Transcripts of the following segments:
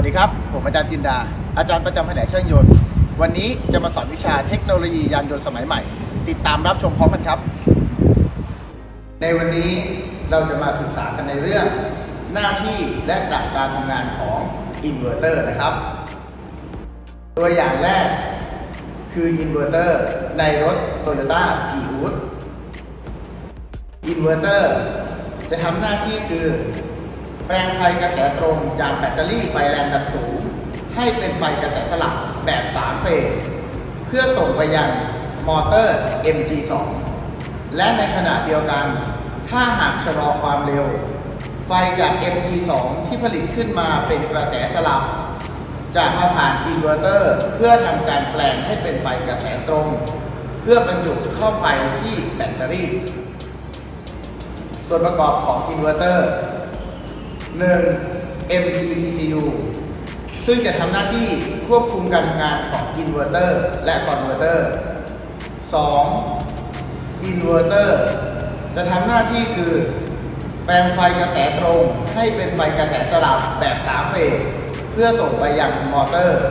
วัสดีครับ ผมอาจารย์จินดา อาจารย์ประจำแผนกช่างยนต์ วันนี้จะมาสอนวิชาเทคโนโลยียานยนต์สมัยใหม่ ติดตามรับชมพร้อมกันครับ ในวันนี้เราจะมาศึกษากันในเรื่อง หน้าที่และหลักการทำงานของอินเวอร์เตอร์นะครับ ตัวอย่างแรกคืออินเวอร์เตอร์ในรถ Toyota p r i u s อินเวอร์เตอร์จะทำหน้าที่คือ แปลงไฟกระแสตรงจากแบตเตอรี่ไฟแรงดันสูง ให้เป็นไฟกระแสสลับแบบ 3 เฟส เพื่อส่งไปยังมอเตอร์ MG2 และในขณะเดียวกัน ถ้าหากชะลอความเร็ว ไฟจาก MG2 ที่ผลิตขึ้นมาเป็นกระแสสลับ จะมาผ่านอินเวอร์เตอร์เพื่อทำการแปลงให้เป็นไฟกระแสตรง เพื่อบรรจุเข้าไฟที่แบตเตอรี่ ส่วนประกอบของอินเวอร์เตอร์ 1. MGECU ซึ่งจะทำหน้าที่ควบคุมการทำงานของอินเวอร์เตอร์และคอนเวอร์เตอร์ 2. อินเวอร์เตอร์จะทำหน้าที่คือ แปลงไฟกระแสตรงให้เป็นไฟกระแสสลับแบบ 3 เฟส เพื่อส่งไปยังมอเตอร์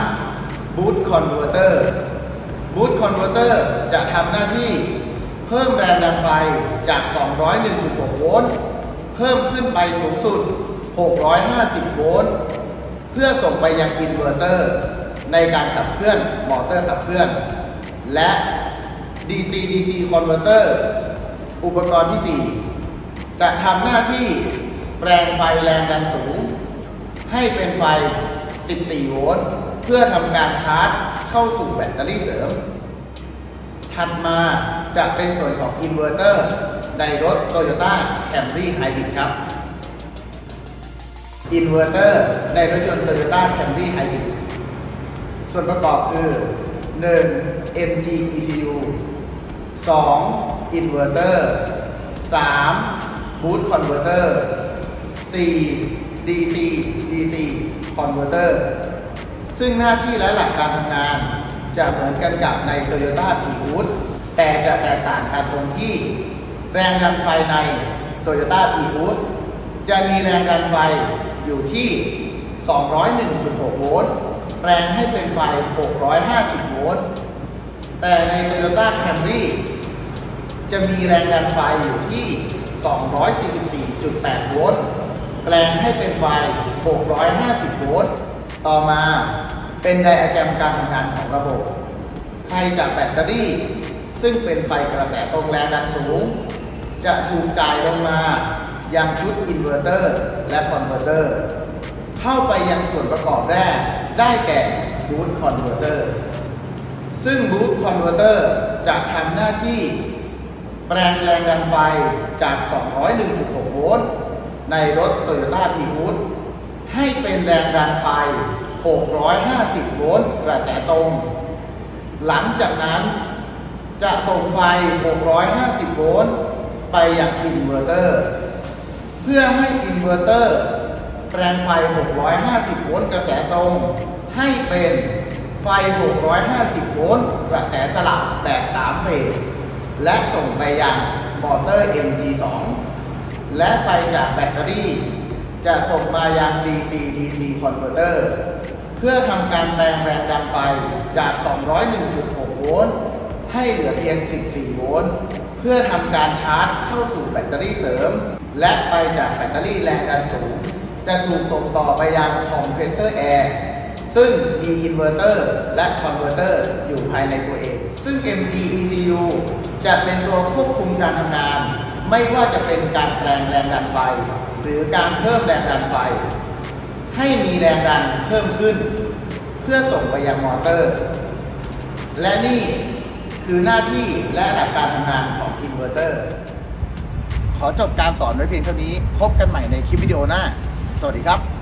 3. บูตคอนเวอร์เตอร์บูตคอนเวอร์เตอร์จะทำหน้าที่เพิ่มแรงดันไฟจาก 201.6 โวลต์ เพิ่มขึ้นไปสูงสุด 650 โวลต์เพื่อส่งไปยังอินเวอร์เตอร์ ในการขับเคลื่อนมอเตอร์ขับเคลื่อน และ DC DC converter อุปกรณ์ที่ 4 จะทำหน้าที่แปลงไฟแรงดันสูง ให้เป็นไฟ 14 โวลต์เพื่อทำการชาร์จเข้าสู่แบตเตอรี่เสริม ถัดมาจะเป็นส่วนของอินเวอร์เตอร์ ในรถ Toyota Camry Hybrid ครับ อินเวอร์เตอร์ในรถยนต์ Toyota Camry Hybrid ส่วนประกอบคือ 1. MG ECU 2. อินเวอร์เตอร์ 3. Boost Converter 4. DC DC Converter ซึ่งหน้าที่และหลักการทำงาน จะเหมือนกันกับใน Toyota p r i u s แต่จะแตกต่างกันตรงที่ แรงดันไฟใน Toyota p r i u s จะมีแรงดันไฟอยู่ที่ 201.6 โวลต์แปลงให้เป็นไฟ 650 โวลต์แต่ใน Toyota Camry จะมีแรงดันไฟอยู่ที่ 244.8 โวลต์แปลงให้เป็นไฟ 650 โวลต์ต่อมาเป็นไดอะแกรมการทำงานของระบบไฟจากแบตเตอรี่ ซึ่งเป็นไฟกระแสตรงแรงดันสูง จะถูกจ่ายลงมายังชุดอินเวอร์เตอร์และคอนเวอร์เตอร์เข้าไปยังส่วนประกอบแรกได้แก่บูตคอนเวอร์เตอร์ซึ่งบูตคอนเวอร์เตอร์จะทำหน้าที่ แปลงแรงดันไฟจาก 201.6 โวลต์ในรถ Toyota p r i u s ให้เป็นแรงดันไฟ 650 โวลต์กระแสตรง หลังจากนั้นจะส่งไฟ 650 โวลต์ ไปยังอินเวอร์เตอร์ เพื่อให้อินเวอร์เตอร์แปลงไฟ 650 โวลต์กระแสตรง ให้เป็นไฟ 650 โวลต์กระแสสลับแบบ 3 เฟส และส่งไปยังมอเตอร์ MG2 และไฟจากแบตเตอรี่ จะส่งมายัง DC DC converter เพื่อทำการแปลงแรงดันไฟจาก 201.6 โวลต์ให้เหลือเพียง 14 โวลต์ พื่อทำการชาร์จเข้าสู่แบตเตอรี่เสริม และไฟจากแบตเตอรี่แรงดันสูง จะถูกส่งต่อไปยังคอมเพรสเซอร์แอร์ซึ่งมีอินเวอร์เตอร์และคอนเวอร์เตอร์อยู่ภายในตัวเอง ซึ่ง MG ECU จะเป็นตัวควบคุมการทำงาน ไม่ว่าจะเป็นการแปลงแรงดันไฟ หรือการเพิ่มแรงดันไฟ ให้มีแรงดันเพิ่มขึ้น เพื่อส่งไปยังมอเตอร์ และนี่ คือหน้าที่และหลักการทำงานของอินเวอร์เตอร์ขอจบการสอนไว้เพียงเท่านี้ พบกันใหม่ในคลิปวิดีโอหน้า สวัสดีครับ